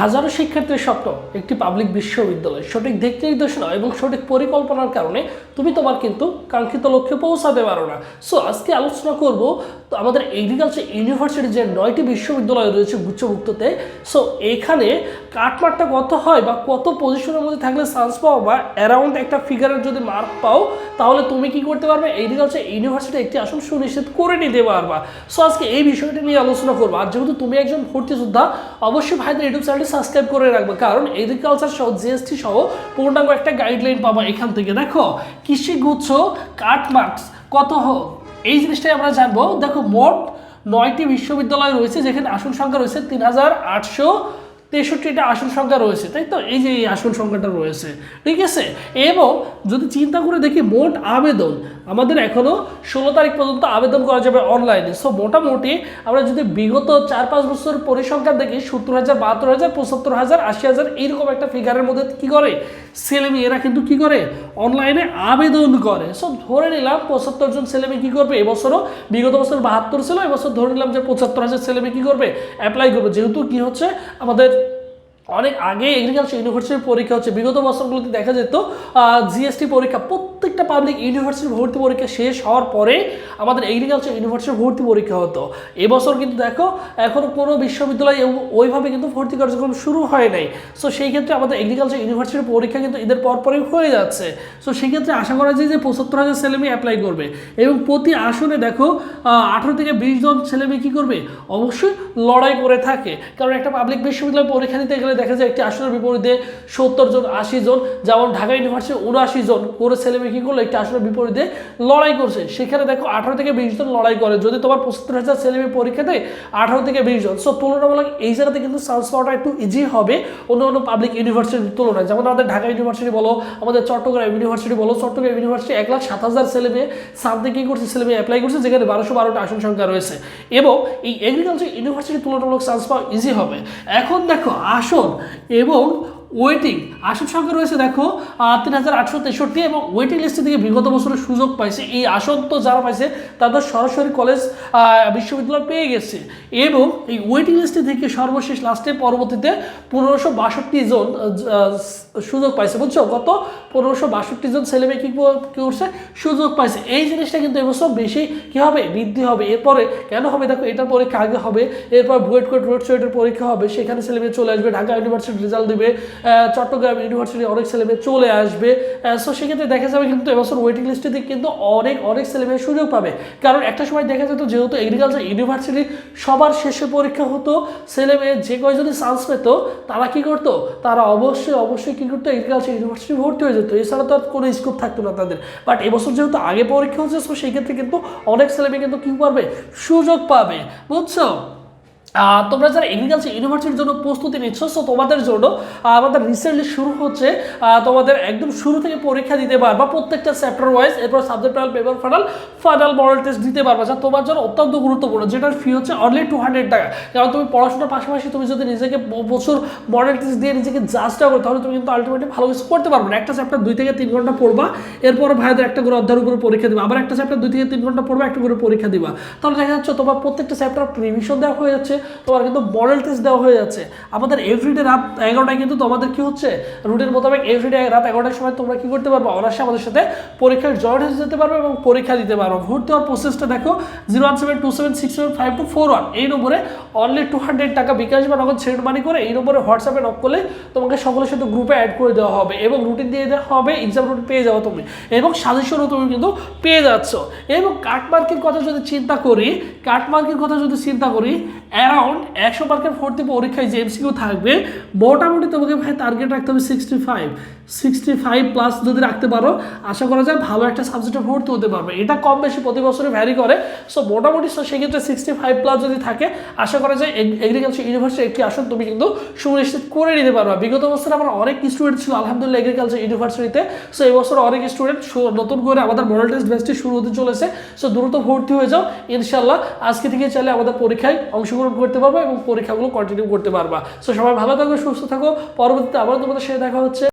হাজারো শিক্ষার্থীর স্বপ্ন একটি পাবলিক বিশ্ববিদ্যালয়। সঠিক দিক নির্দেশনা এবং সঠিক পরিকল্পনার কারণে তুমি তোমার কিন্তু কাঙ্ক্ষিত লক্ষ্যে পৌঁছাতে পারো না। সো আজকে আলোচনা করব আমাদের এগ্রিকালচার ইউনিভার্সিটি যে নয়টি বিশ্ববিদ্যালয় রয়েছে গুচ্ছভুক্ততে। সো এখানে কাটমার্কটা কত হয় বা কত পজিশনের মধ্যে থাকলে চান্স পাও বা অ্যারাউন্ড একটা ফিগারের যদি মার্ক পাও, তাহলে তুমি কি করতে পারবে? এগ্রিকালচার ইউনিভার্সিটি একটি আসন সুনিশ্চিত করে নিতে পারবা। সো আজকে এই বিষয়টি নিয়ে আলোচনা করব। আর যেহেতু তুমি একজন ভর্তি যোদ্ধা, অবশ্যই ভাইদের ইউটিউব চ্যানেলটি সাবস্ক্রাইব করে রাখব। কারণ এগ্রিকালচার সহ জিএসটি সহ পূর্ণাঙ্গ একটা গাইডলাইন পাবো এখান থেকে। দেখো, কৃষি গুচ্ছ কাট মার্কস কত হোক এই জিনিসটাই আমরা জানব। দেখো, মোট নয়টি বিশ্ববিদ্যালয় রয়েছে যেখানে আসন সংখ্যা রয়েছে তিন হাজার আটশো তেষট্টিটা আসন সংখ্যা রয়েছে, তাই তো? এই যে এই আসন সংখ্যাটা রয়েছে, ঠিক আছে? এবং যদি চিন্তা করে দেখি মোট আবেদন, আমাদের এখনও ষোলো তারিখ পর্যন্ত আবেদন করা যাবে অনলাইনে। সো মোটামুটি আমরা যদি বিগত চার পাঁচ বছর পরিসংখ্যান দেখি, সত্তর হাজার, বাহাত্তর হাজার, পঁচাত্তর হাজার, আশি হাজার, এইরকম একটা ফিগারের মধ্যে কি করে? ছেলেমেয়েরা কিন্তু কি করে? অনলাইনে আবেদন করে। সো ধরে নিলাম পঁচাত্তর জন ছেলেমেয়ে কী করবে? এবছরও বিগত বছর বাহাত্তর ছিল, এবছর ধরে নিলাম যে পঁচাত্তর হাজার ছেলেমেয়ে কী করবে? অ্যাপ্লাই করবে। যেহেতু কি হচ্ছে? আমাদের অনেক আগে এগ্রিকালচার ইউনিভার্সিটির পরীক্ষা হচ্ছে। বিগত বছরগুলোতে দেখা যেত জিএসটি পরীক্ষা, প্রত্যেকটা পাবলিক ইউনিভার্সিটির ভর্তি পরীক্ষা শেষ হওয়ার পরে আমাদের এগ্রিকালচার ইউনিভার্সিটির ভর্তি পরীক্ষা হতো। এবছর কিন্তু দেখো এখনও কোনো বিশ্ববিদ্যালয় ওইভাবে কিন্তু ভর্তি কার্যক্রম শুরু হয় নাই। সো সেই ক্ষেত্রে আমাদের এগ্রিকালচার ইউনিভার্সিটির পরীক্ষা কিন্তু এদের পরপরই হয়ে যাচ্ছে। সো সেই ক্ষেত্রে আশা করা যায় যে পঁচাত্তর হাজার ছেলেমেয়ে অ্যাপ্লাই করবে এবং প্রতি আসনে দেখো আঠেরো থেকে বিশ জন ছেলেমেয়ে কী করবে? অবশ্যই লড়াই করে থাকে। কারণ একটা পাবলিক বিশ্ববিদ্যালয় পরীক্ষা দিতে গেলে দেখা যায় একটি আসনের বিপরীতে সত্তর জন, আশি জন, যেমন ঢাকা ইউনিভার্সিটি উনআশি জন করে ছেলেমেয়ে কী করল? একটি আসনের বিপরীতে লড়াই করছে। সেখানে দেখো আঠারো থেকে বিশ জন লড়াই করে। যদি তোমার পঁচাত্তর হাজার ছেলেমেয়ে পরীক্ষা দেয়, আঠারো থেকে বিশ জন। সো তুলনামূলক এই জায়গাতে কিন্তু চান্স পাওয়াটা একটু ইজি হবে অন্য অন্য পাবলিক ইউনিভার্সিটির তুলনায়। যেমন আমাদের ঢাকা ইউনিভার্সিটি বলো, আমাদের চট্টগ্রাম ইউনিভার্সিটি বলো, চট্টগ্রাম ইউনিভার্সিটি এক লাখ সাত হাজার ছেলে মেয়ে সামথিং কী করছে? ছেলে মেয়ে অ্যাপ্লাই করছে, যেখানে বারোশো বারোটা আসন সংখ্যা রয়েছে। এবং এই এগ্রিকালচার ইউনিভার্সিটি তুলনামূলক চান্স পাওয়া ইজি হবে। এখন দেখো আসন এবং ওয়েটিং আসন সংখ্যা রয়েছে, দেখো তিন হাজার আটশো তেষট্টি এবং ওয়েটিং লিস্টে থেকে বিগত বছরের সুযোগ পাইছে। এই আসন তো যারা পাইছে, তাদের সরাসরি কলেজ বিশ্ববিদ্যালয় পেয়ে গেছে। এবং এই ওয়েটিং লিস্টে থেকে সর্বশেষ লাস্টে পরবর্তীতে পনেরোশো বাষট্টি জন সুযোগ পাইছে। বুঝছ? কত পনেরোশো বাষট্টি জন ছেলে মেয়ে কী করছে? সুযোগ পাইছে। এই জিনিসটা কিন্তু এবছর বেশি কী হবে? বৃদ্ধি হবে। এরপরে কেন হবে? দেখো, এটার পরীক্ষা আগে হবে। এরপর বুয়েট কোয়েট রোড সোয়েটের পরীক্ষা হবে। সেখানে ছেলে মেয়ে চলে আসবে, ঢাকা ইউনিভার্সিটি রেজাল্ট দিবে। চট্টগ্রাম ইউনিভার্সিটি অনেক ছেলেমেয়ে চলে আসবে। সো সেক্ষেত্রে দেখা যাবে কিন্তু এবছর ওয়েটিং লিস্টে কিন্তু অনেক অনেক ছেলে মেয়ে সুযোগ পাবে। কারণ একটা সময় দেখা যেত যেহেতু এগ্রিকালচার ইউনিভার্সিটি সবার শেষে পরীক্ষা হতো ছেলেমেয়ে যে কয়জনই চান্স পেতো, তারা কি করতো? তারা অবশ্যই অবশ্যই কী করতো? এগ্রিকালচার ইউনিভার্সিটি ভর্তি হয়ে যেত। এছাড়া তো আর কোনো স্কোপ থাকতো না তাদের। বাট এবছর যেহেতু আগে পরীক্ষা হচ্ছে সো সেই ক্ষেত্রে কিন্তু অনেক ছেলেমেয়ে কিন্তু কী পারবে সুযোগ পাবে। বুঝছ? তোমরা যারা এগ্রিকালচার ইউনিভার্সিটির জন্য প্রস্তুতি নিচ্ছ সো তোমাদের জন্য আমাদের রিসেন্টলি শুরু হচ্ছে তোমাদের একদম শুরু থেকে পরীক্ষা দিতে পারবা প্রত্যেকটা চ্যাপ্টার ওয়াইজ এরপর subject final paper final final model test দিতে পারবা, যা তোমার জন্য অত্যন্ত গুরুত্বপূর্ণ, যেটার ফি হচ্ছে অনলি টু হান্ড্রেড টাকা। কারণ তুমি পড়াশোনার পাশাপাশি তুমি যদি নিজেকে প্রচুর মডেল টেস্ট দিয়ে নিজেকে জাজটা করো, তাহলে তুমি কিন্তু আলটিমেটলি ভালো কিছু করতে পারবে না। একটা চ্যাপ্টার দুই থেকে তিন ঘণ্টা পড়বা, এরপর ভাইদের একটা করে অধ্যায়ের উপরে পরীক্ষা দিবা, আবার একটা চ্যাপ্টার দুই থেকে তিন ঘণ্টা পড়বা, একটা করে পরীক্ষা দিবা। তাহলে দেখা যাচ্ছে তোমার প্রত্যেকটা চ্যাপ্টার প্রিভিশন দেওয়া হয়ে যাচ্ছে তোমার কিন্তু মডেল টেস্ট দেওয়া হয়ে যাচ্ছে। আমাদের এভরিডে রাত এগারোটায় কিন্তু তোমাদের কি হচ্ছে? রুটিন মোতাবেক এভরিডে রাত এগারোটার সময় তোমরা কি করতে পারবে? অনার্সে আমাদের সাথে পরীক্ষায় জয়েন হয়ে যেতে পারবে এবং পরীক্ষা দিতে পারবে। ভর্তি হওয়ার প্রসেসটা দেখো zero one seven two seven six seven five two four one এই নম্বরে অনলি টু হান্ড্রেড টাকা বিকাশ বা নগদ সেট মানি করে এই নম্বরে হোয়াটসঅ্যাপে নক করলে তোমাকে সকলের সাথে গ্রুপে অ্যাড করে দেওয়া হবে এবং রুটিন দিয়ে দেওয়া হবে এক্সাম রুটিন পেয়ে যাও তুমি। এবং সাজেশনও তুমি কিন্তু পেয়ে যাচ্ছ। এবং কাটমার্কের কথা যদি চিন্তা করি কাটমার্কের কথা যদি চিন্তা করি অ্যারাউন্ড একশো মার্কের ভর্তি পরীক্ষায় যে এমসিকিউ থাকবে, মোটামুটি তোমাকে ভাই টার্গেট রাখতে হবে sixty five sixty five plus যদি রাখতে পারো, আশা করা যায় ভালো একটা সাবজেক্টে ভর্তি হতে পারবে। এটা কম বেশি প্রতি বছরে ভ্যারি করে। সো মোটামুটি সেক্ষেত্রে সিক্সটি ফাইভ প্লাস যদি থাকে, আশা করা যায় এগ্রিকালচার ইউনিভার্সিটি একটি আসন তুমি কিন্তু সুনিশ্চিত করে নিতে পারবে। বিগত বছর আমার অনেক স্টুডেন্ট ছিল আলহামদুলিল্লাহ এগ্রিকালচার ইউনিভার্সিটিতে সো এই বছর অনেক স্টুডেন্ট নতুন করে আমাদের মডেল টেস্ট ব্যাচটি শুরু হতে চলেছে। সো দ্রুত ভর্তি হয়ে যাও। ইনশাল্লাহ আজকে থেকে চাইলে আমাদের পরীক্ষায় অংশগ্রহণ করতে পারবা এবং পরীক্ষাগুলো কন্টিনিউ করতে পারবা। সো সবাই ভালো থাকো, সুস্থ থাকো। পরবর্তীতে আবার তোমাদের সাথে দেখা হচ্ছে।